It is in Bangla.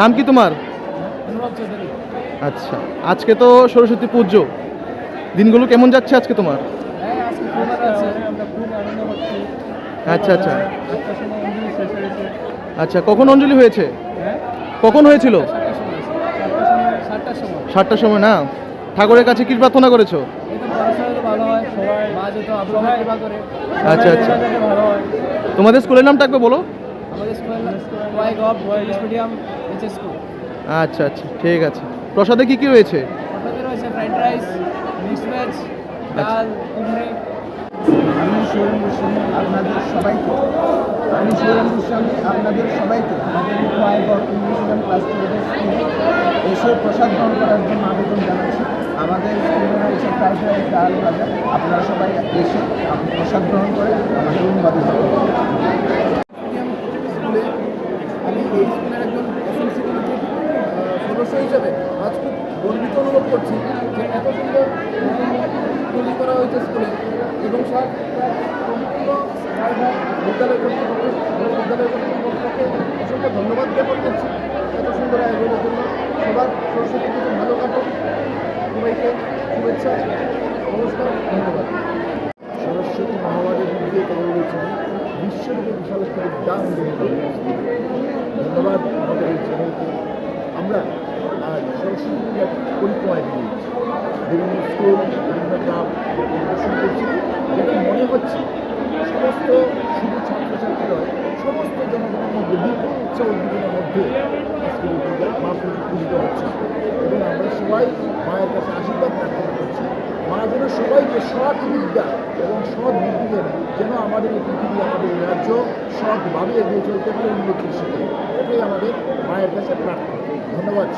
নাম কি তোমার? আচ্ছা আজকে তো সরস্বতী পুজো। দিনগুলো কেমন যাচ্ছে আজকে তোমার? আচ্ছা আচ্ছা। আচ্ছা কখন অঞ্জলি হয়েছে? হ্যাঁ কখন হয়েছিল? সাতটার সময় না? ঠাকুরের কাছে কি প্রার্থনা করেছ? আচ্ছা, আচ্ছা। তোমাদের স্কুলের নামটা একবার বলো। আমাদের স্কুল স্কুল আচ্ছা আচ্ছা ঠিক আছে। প্রসাদে কি কি রয়েছে? আপনাদের রয়েছে ফ্রাইড রাইস মিক্সড ভেজ ডাল কুমড়ি। আমি সৌরভ গোস্বামী আপনাদের সবাইকে। আমি সৌরভ গোস্বামী আপনাদের সবাইকে। আমাদের ক্লাস স্কুলে এসে প্রসাদ গ্রহণ করার জন্য আবেদন জানাচ্ছি। আমাদের স্কুলে রয়েছে ফ্রাইড রাইস ডাল ভাজা। আপনারা সবাই এসে প্রসাদ গ্রহণ করে আমাদের অনুবাদিত করুন স্কুলে আমি এই স্কুলের একজন এসএলসি কমিটির সদস্য হিসেবে আজ খুব গর্বিত অনুভব করছি যে এত সুন্দর তৈরি করা হয়েছে স্কুলে এবং স্যার সম্পূর্ণ বিদ্যালয় কর্তৃপক্ষ বিদ্যালয় কর্তৃপক্ষকে অসংখ্য ধন্যবাদ জ্ঞাপন করছি এত সুন্দর আয়োজনের জন্য। সবার সরস্বতী পুজো ভালো কাটুক। সবাইকে শুভেচ্ছা, নমস্কার, ধন্যবাদ। সরস্বতী মহামারীর বিরুদ্ধে কথা বলেছেন বিশ্বরূপে বিশাল একটা দান ধন্যবাদ, আমাদের এই চ্যানেলকে। আমরা সরস্বতী পূজার বিভিন্ন স্কুল বিভিন্ন আমরা পরিদর্শন করছি যেটা মনে হচ্ছে সমস্ত শুধু ছাত্রছাত্রী নয় সমস্ত জনগণের মধ্যে বিপুল উৎসাহ উদ্দীপনার মধ্যে আজকের পূজা মা পূজিত হচ্ছে এবং আমরা সবাই মায়ের কাছে আশীর্বাদ প্রার্থনা করছি মা যেন সবাইকে সৎ বিদ্যা এবং সৎ বুদ্ধি যেন আমাদের এই পৃথিবী আমাদের রাজ্য সৎভাবে এগিয়ে চলতে পারে উন্নতির শিখে এটাই আমাদের মায়ের কাছে প্রার্থনা ধন্যবাদ